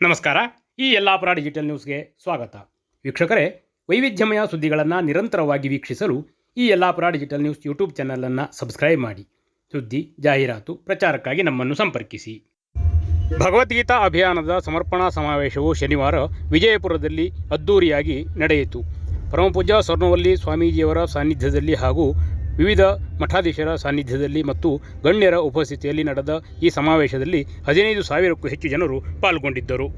ನಮಸ್ಕಾರ. ಈ ಯಲ್ಲಾಪುರ ಡಿಜಿಟಲ್ ನ್ಯೂಸ್ಗೆ ಸ್ವಾಗತ. ವೀಕ್ಷಕರೇ, ವೈವಿಧ್ಯಮಯ ಸುದ್ದಿಗಳನ್ನು ನಿರಂತರವಾಗಿ ವೀಕ್ಷಿಸಲು ಈ ಯಲ್ಲಾಪುರ ಡಿಜಿಟಲ್ ನ್ಯೂಸ್ ಯೂಟ್ಯೂಬ್ ಚಾನಲನ್ನು ಸಬ್ಸ್ಕ್ರೈಬ್ ಮಾಡಿ. ಸುದ್ದಿ, ಜಾಹೀರಾತು, ಪ್ರಚಾರಕ್ಕಾಗಿ ನಮ್ಮನ್ನು ಸಂಪರ್ಕಿಸಿ. ಭಗವದ್ಗೀತಾ ಅಭಿಯಾನದ ಸಮರ್ಪಣಾ ಸಮಾವೇಶವು ಶನಿವಾರ ವಿಜಯಪುರದಲ್ಲಿ ಅದ್ದೂರಿಯಾಗಿ ನಡೆಯಿತು. ಪರಮಪೂಜಾ ಸ್ವರ್ಣವಲ್ಲಿ ಸ್ವಾಮೀಜಿಯವರ ಸಾನ್ನಿಧ್ಯದಲ್ಲಿ ಹಾಗೂ ವಿವಿಧ ಮಠಾಧೀಶರ ಸಾನ್ನಿಧ್ಯದಲ್ಲಿ ಮತ್ತು ಗಣ್ಯರ ಉಪಸ್ಥಿತಿಯಲ್ಲಿ ನಡೆದ ಈ ಸಮಾವೇಶದಲ್ಲಿ ಹದಿನೈದು ಸಾವಿರಕ್ಕೂ ಹೆಚ್ಚು ಜನರು ಪಾಲ್ಗೊಂಡಿದ್ದರು.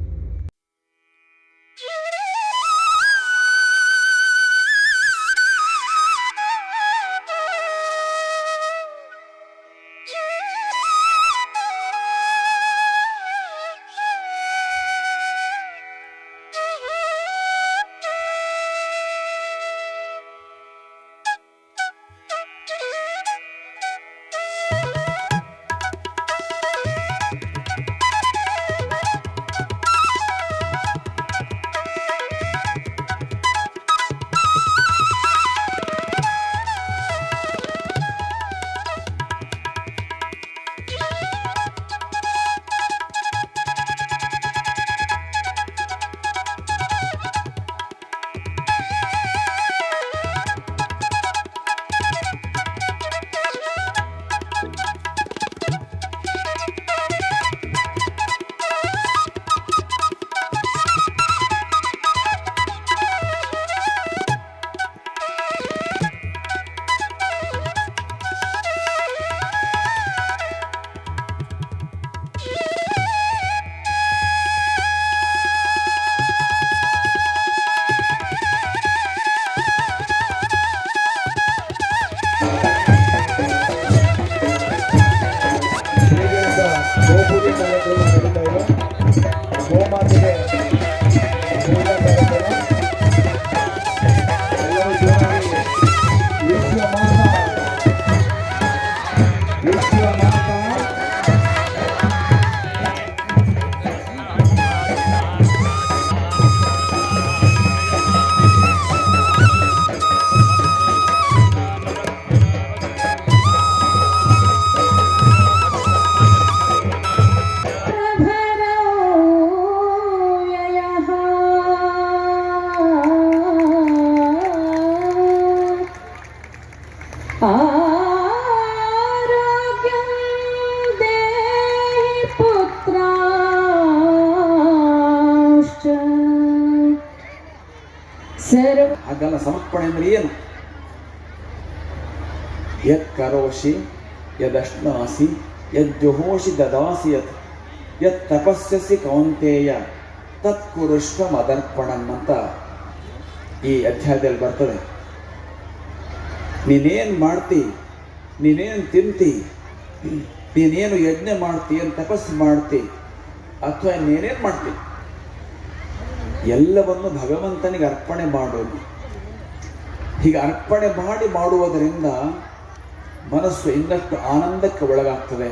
ಹಾಗಲ್ಲ ಸಮರ್ಪಣೆ ಅಂದ್ರೆ ಏನು? ಯತ್ ಕರೋಷಿ ಯದಶ್ನಾಸಿ ಯಜ್ಜುಹೋಷಿ ದದಾಸಿ ಯತ್ ಯತ್ ತಪಸ್ಸಸಿ ಕೌಂತೇಯ. ತತ್ ಕುರುಷ್ವ ಮದರ್ಪಣಂ ಅಂತ ಈ ಅಧ್ಯಾಯದಲ್ಲಿ ಬರ್ತದೆ. ನೀನೇನು ಮಾಡ್ತಿ? ನೀನೇನು ತಿಂತಿ? ನೀನೇನು ಯಜ್ಞ ಮಾಡ್ತಿ? ಏನು ತಪಸ್ಸು ಮಾಡ್ತಿ? ಅಥವಾ ನೀನೇನು ಮಾಡ್ತಿ? ಎಲ್ಲವನ್ನು ಭಗವಂತನಿಗೆ ಅರ್ಪಣೆ ಮಾಡೋದು. ಹೀಗೆ ಅರ್ಪಣೆ ಮಾಡಿ ಮಾಡುವುದರಿಂದ ಮನಸ್ಸು ಇನ್ನಷ್ಟು ಆನಂದಕ್ಕೆ ಒಳಗಾಗ್ತದೆ.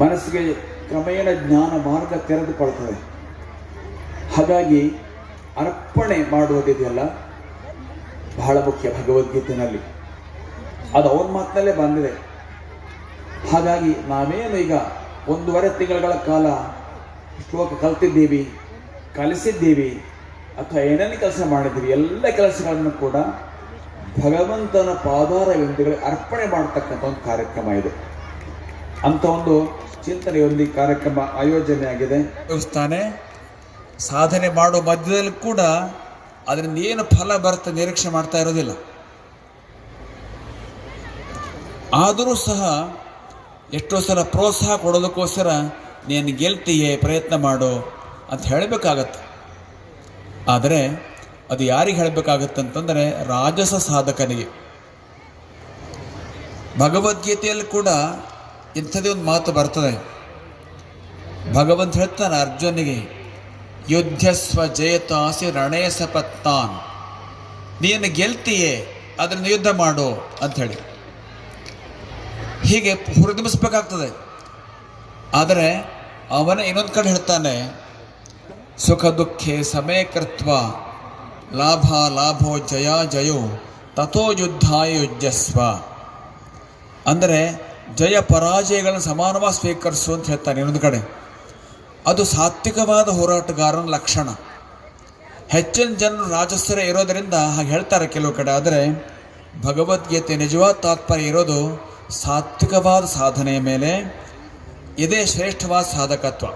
ಮನಸ್ಸಿಗೆ ಕ್ರಮೇಣ ಜ್ಞಾನ ಮಾರ್ಗ ತೆರೆದುಕೊಳ್ತದೆ. ಹಾಗಾಗಿ ಅರ್ಪಣೆ ಮಾಡುವುದಿದೆಯಲ್ಲ, ಬಹಳ ಮುಖ್ಯ ಭಗವದ್ಗೀತೆಯಲ್ಲಿ ಅದು ಅವ್ರ ಮಾತಿನಲ್ಲೇ ಬಂದಿದೆ. ಹಾಗಾಗಿ ನಾವೇನು ಈಗ ಒಂದೂವರೆ ತಿಂಗಳುಗಳ ಕಾಲ ಶ್ಲೋಕ ಕಲ್ತಿದ್ದೀವಿ. ಕಲಿಸಿದ್ದೀವಿ. ಅಥವಾ ಏನೇನು ಕೆಲಸ ಮಾಡಿದ್ದೀವಿ, ಎಲ್ಲ ಕೆಲಸಗಳನ್ನು ಕೂಡ ಭಗವಂತನ ಪಾದಾರವಿಂದಗಳಿಗೆ ಅರ್ಪಣೆ ಮಾಡತಕ್ಕಂಥ ಒಂದು ಕಾರ್ಯಕ್ರಮ ಇದೆ. ಅಂತ ಒಂದು ಚಿಂತನೆಯಲ್ಲಿ ಕಾರ್ಯಕ್ರಮ ಆಯೋಜನೆ ಆಗಿದೆ. ದೇವಸ್ಥಾನ ಸಾಧನೆ ಮಾಡೋ ಮಧ್ಯದಲ್ಲಿ ಕೂಡ ಅದರಿಂದ ಏನು ಫಲ ಬರುತ್ತೆ ನಿರೀಕ್ಷೆ ಮಾಡ್ತಾ ಇರೋದಿಲ್ಲ. ಆದರೂ ಸಹ ಎಷ್ಟೋ ಸಲ ಪ್ರೋತ್ಸಾಹ ಕೊಡೋದಕ್ಕೋಸ್ಕರ ನೀನು ಗೆಲ್ತೀಯೇ ಪ್ರಯತ್ನ ಮಾಡು. ಅಂತ ಹೇಳಬೇಕಾಗತ್ತೆ. ಆದರೆ ಅದು ಯಾರಿಗೆ ಹೇಳಬೇಕಾಗತ್ತೆ ಅಂತಂದರೆ ರಾಜಸ ಸಾಧಕನಿಗೆ. ಭಗವದ್ಗೀತೆಯಲ್ಲಿ ಕೂಡ ಇಂಥದೇ ಒಂದು ಮಾತು ಬರ್ತದೆ. ಭಗವಂತ ಹೇಳ್ತಾನೆ ಅರ್ಜುನಿಗೆ ಯುದ್ಧಸ್ವ ಜಯತಾಸಿ ರಣೇಸ ಪತ್ತಾನ್ ನೀನು ಗೆಲ್ತೀಯೇ, ಅದನ್ನು ಯುದ್ಧ ಮಾಡು ಅಂಥೇಳಿ ಹೀಗೆ ಹುರಿದುಂಬಿಸ್ಬೇಕಾಗ್ತದೆ. ಆದರೆ ಅವನ ಇನ್ನೊಂದು ಕಡೆ ಹೇಳ್ತಾನೆ ಸುಖ ದುಃಖೇ ಸಮೇ ಕೃತ್ವ ಲಾಭ ಲಾಭೋ ಜಯ ಜಯೋ, ತಥೋ ಯುದ್ಧಾಯ ಯುಜಸ್ವ ಅಂದರೆ ಜಯ ಪರಾಜಯಗಳನ್ನು ಸಮಾನವಾಗಿ ಸ್ವೀಕರಿಸು ಅಂತ ಹೇಳ್ತಾನೆ ಇನ್ನೊಂದು ಕಡೆ. ಅದು ಸಾತ್ವಿಕವಾದ ಹೋರಾಟಗಾರನ ಲಕ್ಷಣ. ಹೆಚ್ಚಿನ ಜನರು ರಾಜಸ್ಥರೇ ಇರೋದರಿಂದ ಹಾಗೆ ಹೇಳ್ತಾರೆ ಕೆಲವು ಕಡೆ, ಆದರೆ ಭಗವದ್ಗೀತೆ ನಿಜವಾದ ತಾತ್ಪರ್ಯ ಇರೋದು ಸಾತ್ವಿಕವಾದ ಸಾಧನೆಯ ಮೇಲೆ, ಇದೇ ಶ್ರೇಷ್ಠವಾದ ಸಾಧಕತ್ವ.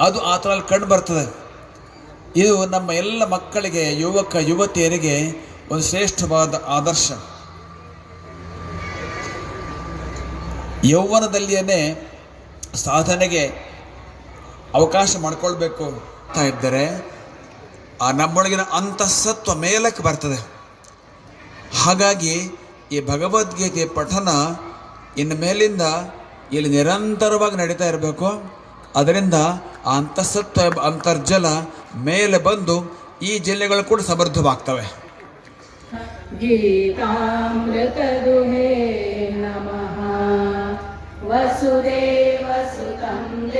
ಅದು ಆ ಥರ ಕಂಡು ಬರ್ತದೆ. ಇದು ನಮ್ಮ ಎಲ್ಲ ಮಕ್ಕಳಿಗೆ, ಯುವಕ, ಯುವತಿಯರಿಗೆ ಒಂದು ಶ್ರೇಷ್ಠವಾದ ಆದರ್ಶ. ಯೌವನದಲ್ಲಿಯೇ ಸಾಧನೆಗೆ ಅವಕಾಶ ಮಾಡಿಕೊಳ್ಬೇಕು ಅಂತ ಇದ್ದರೆ ಆ ನಮ್ಮೊಳಗಿನ ಅಂತಃಸತ್ವ ಮೇಲಕ್ಕೆ ಬರ್ತದೆ. ಹಾಗಾಗಿ ಈ ಭಗವದ್ಗೀತೆ ಪಠನ ಇನ್ನು ಮೇಲಿಂದ ಇಲ್ಲಿ ನಿರಂತರವಾಗಿ ನಡೀತಾ ಇರಬೇಕು. ಅದರಿಂದ ಆ ಅಂತಸತ್ವ ಅಂತರ್ಜಲ ಮೇಲೆ ಬಂದು ಈ ಜಿಲ್ಲೆಗಳು ಕೂಡ ಸಮೃದ್ಧವಾಗ್ತವೆ. ಗೀತಾಮೃತದುಹೇ ನಮಃ. ವಸುದೇವ ಸುತಂ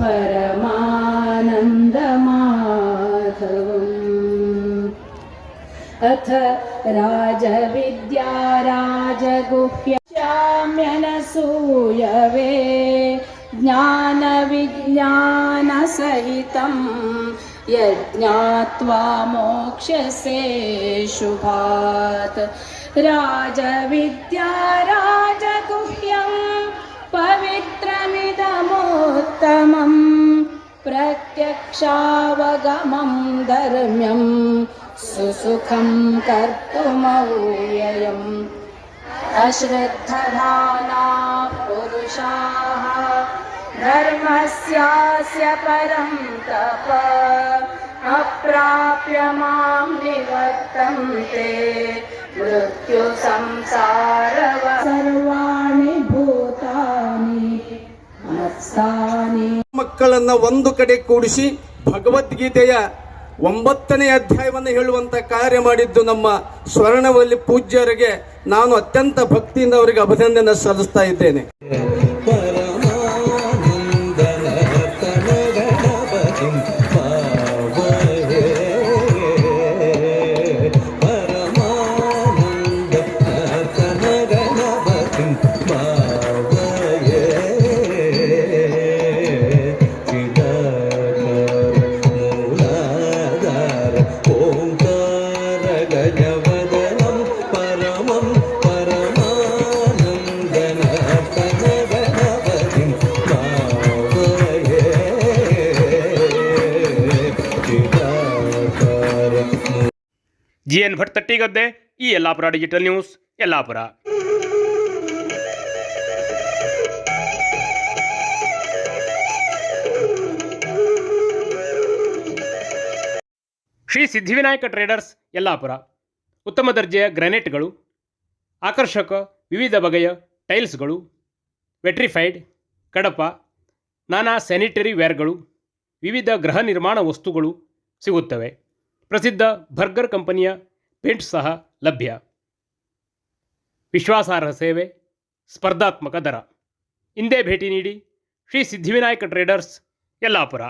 परमानन्दमाधवम्। अथ राजविद्या राजगुह्यचाम्यनसूयवे ज्ञानविज्ञानसहितं यज्ञात्वा मोक्षसे शुभात्। राजविद्या राजगुह्यं पवित्रमिदमुत्तमम् प्रत्यक्षावगमं धर्म्यं सुसुखं कर्तुमव्ययम् अश्रद्धधाना पुरुषाः धर्मस्यास्य परं तप अप्राप्य मां निवर्तन्ते मृत्युसंसारव सर्वाणि ಮಕ್ಕಳನ್ನ ಒಂದು ಕಡೆ ಕೂಡಿಸಿ ಭಗವದ್ಗೀತೆಯ ಒಂಬತ್ತನೇ ಅಧ್ಯಾಯವನ್ನು ಹೇಳುವಂತ ಕಾರ್ಯ ಮಾಡಿದ್ದು ನಮ್ಮ ಸ್ವರ್ಣವಲ್ಲಿ ಪೂಜ್ಯರಿಗೆ ನಾನು ಅತ್ಯಂತ ಭಕ್ತಿಯಿಂದ ಅವರಿಗೆ ಅಭಿನಂದನೆ ಸಲ್ಲಿಸ್ತಾ ಇದ್ದೇನೆ. ಜಿ ಎನ್ ಭಟ್ ತಟ್ಟಿಗದ್ದೆ, ಈ Yellapur digital news Yellapur. Shri Siddhivinayak traders Yellapur. ಉತ್ತಮ ದರ್ಜೆಯ ಗ್ರಾನೈಟ್ಗಳು, ಆಕರ್ಷಕ, ವಿವಿಧ ಬಗೆಯ ಟೈಲ್ಸ್ಗಳು, ವೆಟ್ರಿಫೈಡ್, ಕಡಪ, ನಾನಾ ಸ್ಯಾನಿಟರಿ ವೇರ್ಗಳು, ವಿವಿಧ ಗೃಹ ನಿರ್ಮಾಣ ವಸ್ತುಗಳು ಸಿಗುತ್ತವೆ. ಪ್ರಸಿದ್ಧ ಬರ್ಗರ್ ಕಂಪನಿಯ ಪೇಂಟ್ ಸಹ ಲಭ್ಯ. ವಿಶ್ವಾಸಾರ್ಹ ಸೇವೆ, ಸ್ಪರ್ಧಾತ್ಮಕ ದರ. ಇಂದೇ ಭೇಟಿ ನೀಡಿ ಶ್ರೀ ಸಿದ್ಧಿವಿನಾಯಕ ಟ್ರೇಡರ್ಸ್ ಯಲ್ಲಾಪುರ.